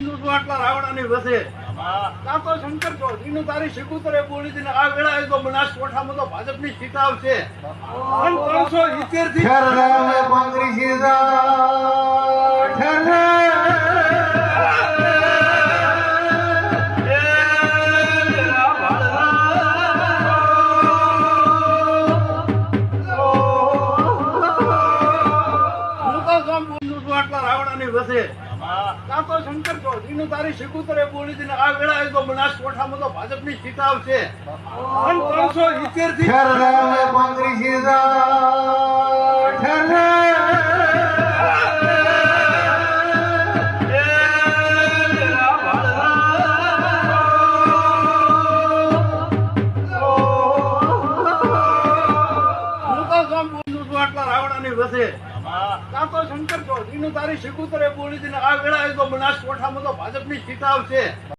તું આટલા રાવણાની વધે કાં તો શંકર ચૌધરીનું તારી સિકુતરે બોલી આ વેળાએ તો બનાસકાંઠામાં તો ભાજપની સીટ આવશે. અને ત્રણસો સિત્તેરથી ઠરરાવે કોંગ્રેસી હું તો સમ બોલું છું આટલા રાવણાની વસે કાં તો શંકર ચૌધરીનું તારી સિકુતરે બોલી હતી આ વેળા તો બનાસકાંઠામાં તો ભાજપની સીટ આવશે. ત્રણસો સિત્તેરથી હું તો રાવણાની વસે કાં તો શંકર ચૌધરીનું તારી સિકુતરે બોલી હતી ને આ વેળાએ તો બનાસકોઠામાં તો ભાજપની સીટ આવશે.